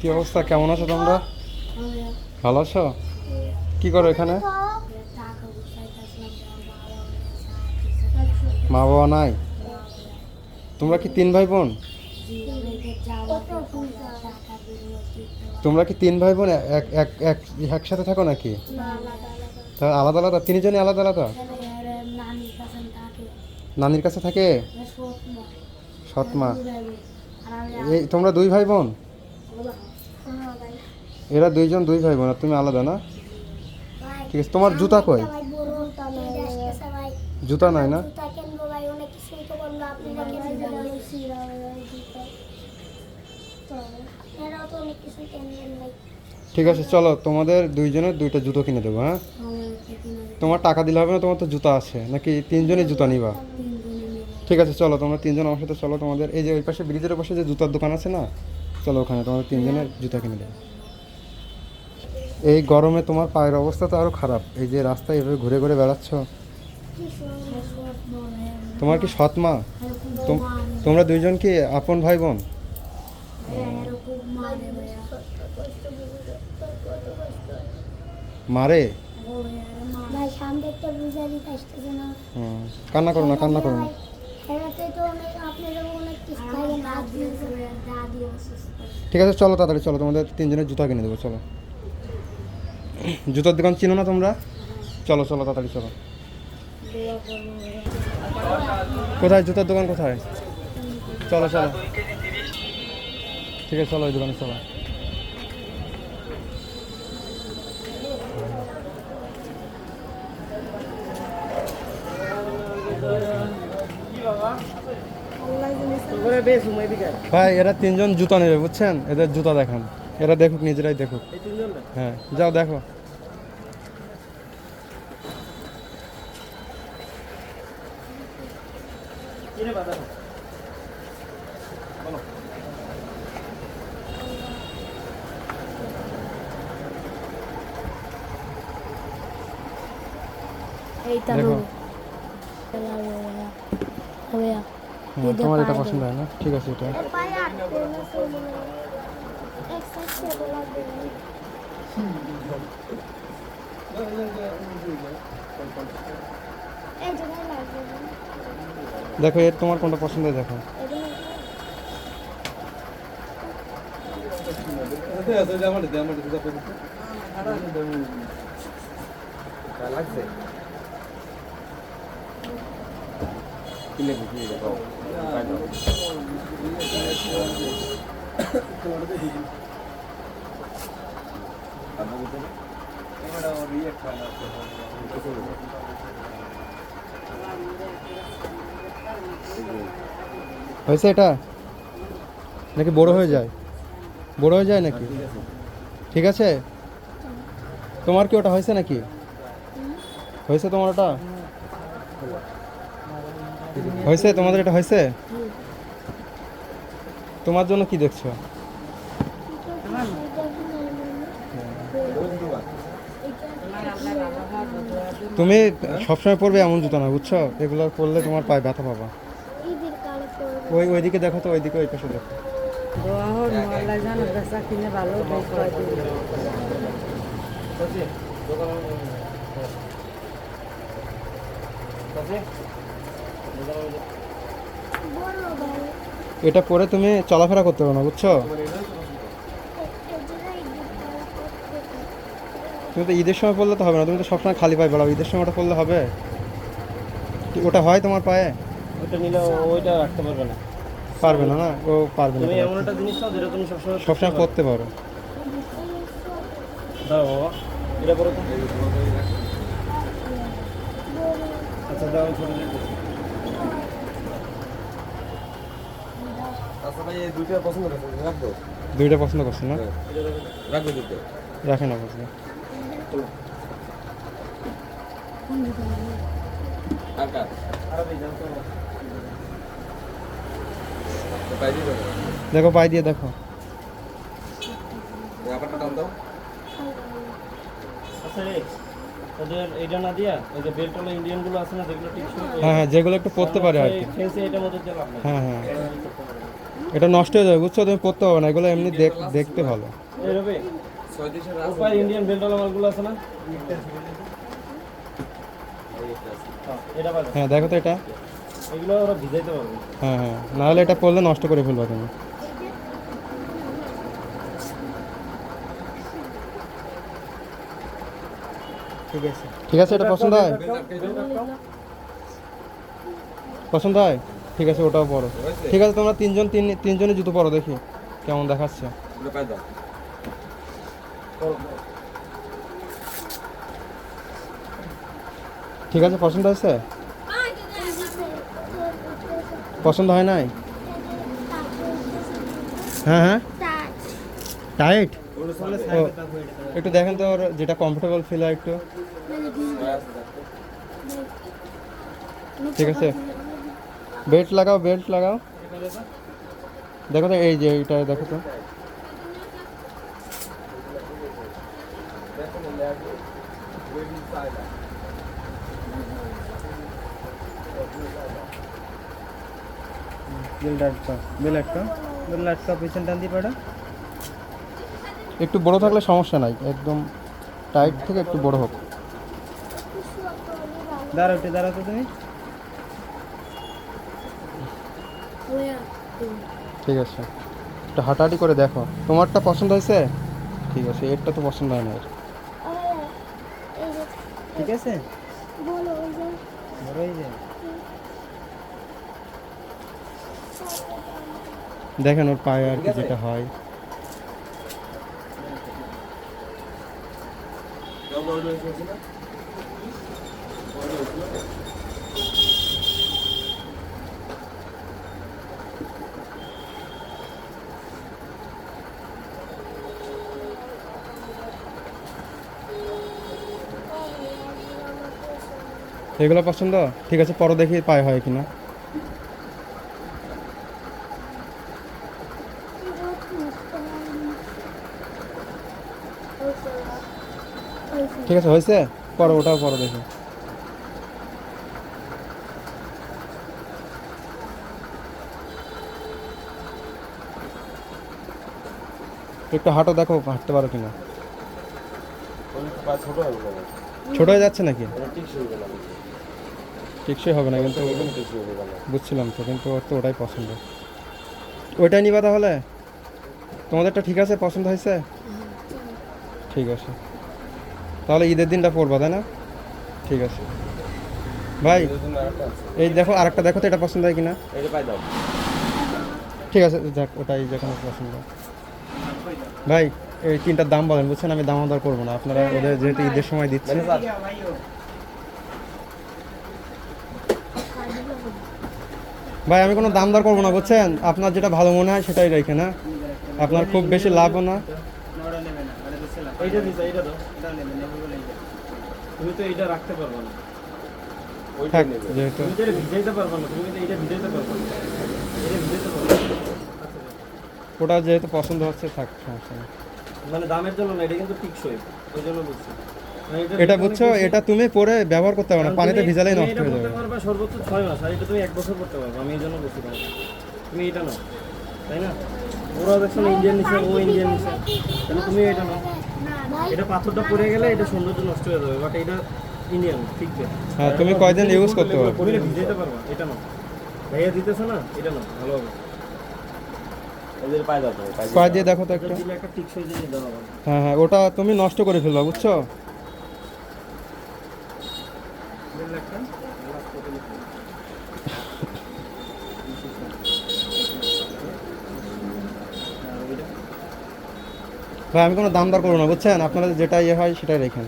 কি অবস্থা? কেমন আছো তোমরা? ভালো আছো? কি করো এখানে? মা বাবা নাই? তোমরা কি তিন ভাই বোন? তোমরা কি তিন ভাই বোন এক এক এক একসাথে থাকো নাকি? আলাদা আলাদা? তিনজনই আলাদা আলাদা? নানির কাছে থাকে? সৎ মা এই তোমরা দুই ভাই বোন? এরা দুইজন দুই ভাই বোন আর তুমি আলাদা না? ঠিক আছে তোমার জুতা কই? জুতা নাই না? ঠিক আছে চলো তোমাদের দুইজনের দুইটা জুতো কিনে দেবো হ্যাঁ? তোমার টাকা দিলে হবে না তোমার তো জুতা আছে নাকি তিনজনের জুতা নিবা? ঠিক আছে চলো তোমরা তিনজন আমার সাথে চলো তোমাদের এই যে ওই পাশে ব্রিজের পাশে যে জুতার দোকান আছে না? চলো ওখানে তোমাদের তিনজনের জুতা কিনে দেবো। এই গরমে তোমার পায়ের অবস্থা তো আরও খারাপ। এই যে রাস্তায় এভাবে ঘুরে ঘুরে বেড়াচ্ছ। তোমার কি সৎ মা? তোম- তোমরা দুইজন কি আপন ভাই বোন মারে কান্না করো না, কান্না করো না। ঠিক আছে, চলো তাড়াতাড়ি, চলো, তোমাদের তিনজনের জুতা কিনে দেবো, চলো। জুতার দোকান চিনো না তোমরা? চলো চলো তাড়াতাড়ি চলো। কোথায়? জুতোর দোকান কোথায়? চলো চলো। ঠিক আছে চলো ওই দোকানে চলো। ভাই এরা তিনজন জুতা নেবে বুঝছেন? এদের জুতা দেখান। এরা দেখুক নিজেরাই দেখুক। হ্যাঁ যাও দেখো। তোমার এটা পছন্দ হয় না? ঠিক আছে এটা। দেখো এর তোমার কোনটা পছন্দ দেখো। হয়েছে এটা? নাকি বড় হয়ে যায়? বড় হয়ে যায় নাকি? ঠিক আছে। তোমার কি ওটা হয়েছে নাকি? হয়েছে তোমার ওটা? হয়েছে? তোমাদের এটা হয়েছে? তোমার জন্য কি দেখছ? তুমি সবসময় পরবে এমন জুতো না বুঝছ? এগুলো পরলে তোমার পায়ে ব্যথা পাবা। ওই ওইদিকে দেখো তো ওইদিকে ওই পাশে দেখো। এটা পরে তুমি চলাফেরা করতে পারো না বুঝছ? তুমি তো ঈদের সময় পড়লে তো হবে না তুমি তো সবসময় খালি পায়ে বেড়াও ঈদের সময় ওটা পড়লে হবে? ওটা হয় তোমার পায়ে? ওটা নিলে ওইটা রাখতে পারবে না। পারবে না না ও পারবে না তুমি এমন একটা জিনিস নাও যেটা তুমি সবসময় সবসময় পড়তে পারো। দাও বাবা এটা করো তো। আচ্ছা দাও ছোট আচ্ছা ভাই দুইটা পছন্দ করছে রাখব? দুইটা পছন্দ করছ না? রাখব দুটো রাখে না পছন্দ। পাই দেখো পায়ে দিয়ে দেখো। ব্যাপারটা দাও। আচ্ছা রে ওদের এইটা না দিয়া ওই যে ইন্ডিয়ানগুলো আছে না যেগুলো হ্যাঁ হ্যাঁ যেগুলো একটু পড়তে পারে আর কি। ফেন্সে মধ্যে হ্যাঁ হ্যাঁ। এটা নষ্ট হয়ে যাবে বুঝছ? তুমি পড়তে হবে না এগুলো এমনি দেখ- দেখতে ভালো। রবি ছয় দেশের উপায় ইন্ডিয়ান বেল্টওয়ালা মালগুলো আছে না? হ্যাঁ, হ্যাঁ দেখো তো এটা। এগুলো ওরা ভিজাইতে পারবে। হ্যাঁ হ্যাঁ। নাহলে এটা পড়লে নষ্ট করে ফেলবা তুমি। ঠিক আছে। ঠিক আছে এটা পছন্দ হয়? পছন্দ হয়? ঠিক আছে ওটাও পরো। ঠিক আছে তোমরা তিনজন তিন তিনজনই জুতো পরো দেখি। কেমন দেখাচ্ছে। ওটা পাই দাও। ঠিক আছে পছন্দ হয়েছে পছন্দ হয় নাই হ্যাঁ হ্যাঁ টাইট ও একটু দেখেন তো ওর যেটা কমফোর্টেবল ফিল হয় একটু ঠিক আছে বেল্ট লাগাও বেল্ট লাগাও দেখো তো এই যে এইটা দেখো তো একটু বড় থাকলে সমস্যা নাই একদম টাইট থেকে একটু বড় হোক। দাঁড়াও একটু দাঁড়াও তো তুমি। ঠিক আছে একটু হাঁটাহাঁটি করে দেখো। তোমারটা পছন্দ হয়েছে? ঠিক আছে এরটা তো পছন্দ হয় না। ঠিক আছে বলো ওই যে বড় হয়ে যায় দেখেন ওর পায়ে আর কি যেটা হয় কেউ বড় এগুলো পছন্দ? ঠিক আছে পরে দেখি পায় হয় কিনা। ঠিক আছে হয়েছে? পরে ওটাও পরে দেখি। একটু হাঁটো দেখো হাঁটতে পারো কিনা। ছোট হয়ে যাচ্ছে নাকি এটা ঠিক শুরু হবে না টেকসই হবে না কিন্তু। বুঝছিলাম তো কিন্তু ওর তো ওটাই পছন্দ। ওইটাই নিবা তাহলে? তোমাদেরটা ঠিক আছে? পছন্দ হয়েছে? ঠিক আছে। তাহলে ঈদের দিনটা পড়বা তাই না? ঠিক আছে। ভাই এই দেখো আরেকটা দেখো তো এটা পছন্দ হয় কিনা? ঠিক আছে দেখ ওটাই যেখানে পছন্দ। ভাই এই তিনটার দাম বলেন বুঝছেন? আমি দাম দর করব না। আপনারা ওদের যেহেতু ঈদের সময় দিচ্ছে ভাই, আমি কোনো দাম দর করব না, বুঝছেন আপনার যেটা ভালো মনে হয় সেটাই রেখে, না আপনার খুব বেশি লাভও না। তুমি তো এইটা রাখতে না। ওটা যেহেতু পছন্দ হচ্ছে, থাক মানে দামের জন্য না, এটা কিন্তু টিকসই ওই জন্য বলছি এটা বুঝছ? এটা তুমি পরে ব্যবহার করতে পারো না পানিতে ভিজালেই নষ্ট হয়ে করতে যাবে। পারবে সর্বোচ্চ ছয় মাস আর এটা তুমি এক বছর করতে পারবে আমি এই জন্য বলছি তোমাকে। তুমি এটা নাও তাই না? ওরা দেখছ না ইন্ডিয়ান নিছে ও ইন্ডিয়ান নিছে। তাহলে তুমি এটা নাও। এটা পাথরটা পড়ে গেলে এটা সৌন্দর্য নষ্ট হয়ে যাবে বাট এটা ইন্ডিয়ান ঠিক আছে হ্যাঁ তুমি কয়দিন ইউজ করতে পারবে তুমি এটা ভিজাইতে পারবা এটা নাও। ভাইয়া দিতেছে না এটা নাও ভালো হবে। পায়ে দিয়ে দেখো তো একটা। হ্যাঁ হ্যাঁ ওটা তুমি নষ্ট করে ফেলবা বুঝছ বিল একটা ভাই আমি কোনো দাম দর করব না বুঝছেন? আপনারা যেটা ইয়ে হয় সেটাই রেখেন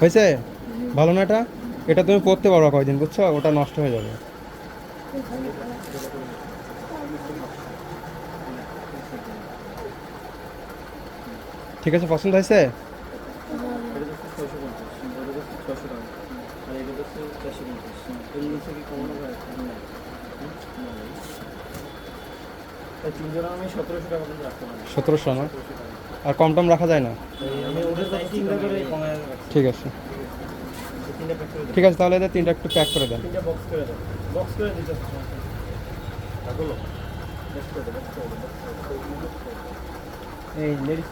হয়েছে? ভালো না এটা? এটা তুমি পড়তে পারবা কয়দিন বুঝছ? ওটা নষ্ট হয়ে যাবে ঠিক আছে পছন্দ হয়েছে এটা হচ্ছে ছয়শো পঞ্চাশ এটা হচ্ছে ছশো টাকা আর এটা হচ্ছে চারশো পঞ্চাশ এর নিচে কি কমানো যায় না আছে, পছন্দ হয়েছে? সতেরোশো না? আর কম টম রাখা যায় না? ঠিক আছে। ঠিক আছে, তাহলে তিনটা একটু প্যাক করে দেন। বক্স করে এই লেডিস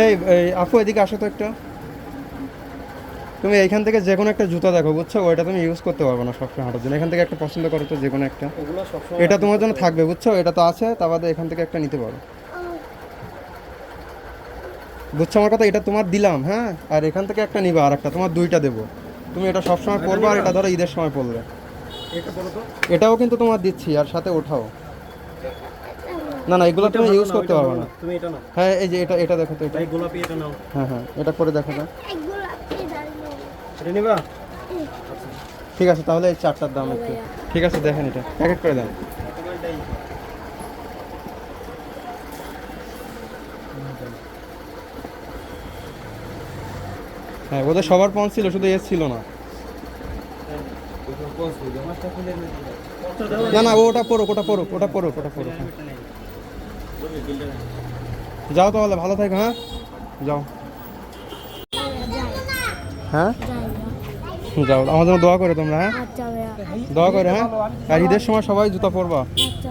এই এই আপু এদিকে আসো তো একটু। তুমি এইখান থেকে যে কোনো একটা জুতা দেখো বুঝছ? ওইটা তুমি ইউজ করতে পারবে না সবসময় হাঁটার জন্য। এখান থেকে একটা পছন্দ করো তো যে কোনো একটা এটা তোমার জন্য থাকবে বুঝছ? এটা তো আছে তা বাদে এখান থেকে একটা নিতে পারো। বুঝছ আমার কথা? এটা তোমার দিলাম হ্যাঁ? আর এখান থেকে একটা নিবা আর একটা। তোমার দুইটা দেবো। তুমি এটা সবসময় পরবে আর এটা ধরো ঈদের সময় পরবে তো। এটাও কিন্তু তোমার দিচ্ছি আর সাথে ওঠাও। না না এগুলো তুমি ইউজ করতে পারবে না। তুমি এটা নাও। হ্যাঁ এই যে এটা এটা দেখো তো এটা। গোলাপি এটা নাও। হ্যাঁ হ্যাঁ এটা করে দেখো না এটা নিবা? ঠিক আছে তাহলে এই চারটার দাম একটু। ঠিক আছে দেখেন এটা। প্যাকেট করে দেন। হ্যাঁ ওদের সবার পঞ্চ ছিল শুধু এর ছিল না। না না ওটা পড়ুক ওটা পড়ুক ওটা পড়ুক ওটা পড়ুক হ্যাঁ। যাও তাহলে ভালো থাকো হ্যাঁ? যাও। হ্যাঁ? যাও আমার জন্য দোয়া করে তোমরা হ্যাঁ? আচ্ছা দোয়া করে হ্যাঁ? আর ঈদের সময় সবাই জুতা পরবা। আচ্ছা